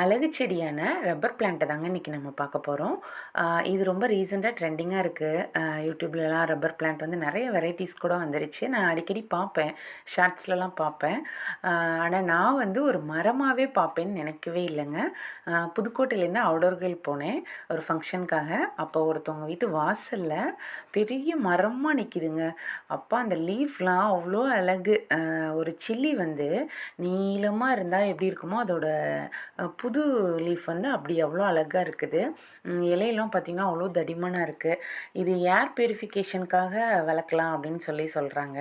அழகு செடியான ரப்பர் பிளான்ட்டை தாங்க இன்றைக்கி நம்ம பார்க்க போகிறோம் இது ரொம்ப ரீசெண்டாக ட்ரெண்டிங்காக இருக்குது யூடியூப்லலாம் ரப்பர் பிளான்ட் வந்து நிறைய வெரைட்டிஸ் கூட வந்துருச்சு. நான் அடிக்கடி பார்ப்பேன். ஷார்ட்ஸ்லலாம் பார்ப்பேன். ஆனால் நான் வந்து ஒரு மரமாகவே பார்ப்பேன்னு நினைக்கவே இல்லைங்க. புதுக்கோட்டையிலேருந்து அவுடோர்கள் போனேன். ஒரு ஃபங்க்ஷனுக்காக. அப்போ ஒருத்தவங்க வீட்டு வாசலில் பெரிய மரமாக நிற்கிதுங்க அப்போ அந்த லீஃப்லாம் அவ்வளோ அழகு. ஒரு சில்லி வந்து நீளமாக இருந்தால் எப்படி இருக்குமோ அதோட புது லீஃப் வந்து அப்படி அவ்வளோ அழகாக இருக்குது. இலையெல்லாம் பார்த்திங்கன்னா அவ்வளோ தடிமனாக இருக்குது இது ஏர் பியூரிஃபிகேஷனுக்காக வளர்க்கலாம் அப்படின்னு சொல்லி சொல்கிறாங்க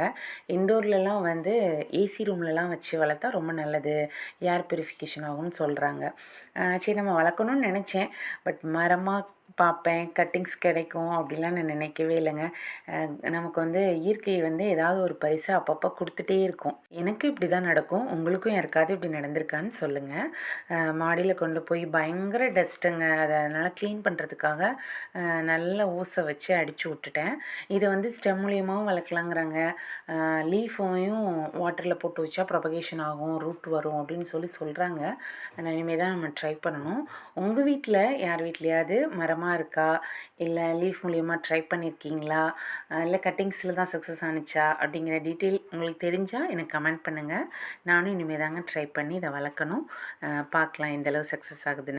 இண்டோர்லலாம் வந்து ஏசி ரூம்லலாம் வச்சு வளர்த்தா ரொம்ப நல்லது. ஏர் பியூரிஃபிகேஷன் ஆகும்னு சொல்கிறாங்க சரி நம்ம வளர்க்கணும்னு நினச்சேன். பட் மரமாக பார்ப்பேன். கட்டிங்ஸ் கிடைக்கும் அப்படிலாம் நான் நினைக்கவே இல்லைங்க. நமக்கு வந்து இயற்கை வந்து ஏதாவது ஒரு பரிசு அப்பப்போ கொடுத்துட்டே இருக்கும். எனக்கு இப்படி தான் நடக்கும். உங்களுக்கும் யாருக்காவது இப்படி நடந்திருக்கான்னு சொல்லுங்கள் மாடியில் கொண்டு போய் பயங்கர டஸ்ட்டுங்க. அதை அதனால் க்ளீன் பண்ணுறதுக்காக நல்ல ஊசை வச்சு அடித்து விட்டுட்டேன். இதை வந்து ஸ்டெம் மூலியமாகவும் வளர்க்கலாங்கிறாங்க. லீஃபையும் வாட்டரில் போட்டு வச்சா ப்ரொபகேஷன் ஆகும் ரூட் வரும் அப்படின்னு சொல்லி சொல்கிறாங்க ஆனால் இனிமேல் தான் நம்ம ட்ரை பண்ணணும். உங்கள் வீட்டில் யார் வீட்லையாவது மரமாக இருக்கா? இல்லை லீஃப் மூலியமாக ட்ரை பண்ணியிருக்கீங்களா இல்லை கட்டிங்ஸில் தான் சக்ஸஸ் ஆனுச்சா? அப்படிங்கிற டீட்டெயில் உங்களுக்கு தெரிஞ்சால் எனக்கு கமெண்ட் பண்ணுங்கள் நானும் இனிமேல் தாங்க ட்ரை பண்ணி இதை வளர்க்கணும். பார்க்கலாம் ಕೆಲವು ಸಕ್ಸಸ್ ಆಗೋದಿಲ್ಲ.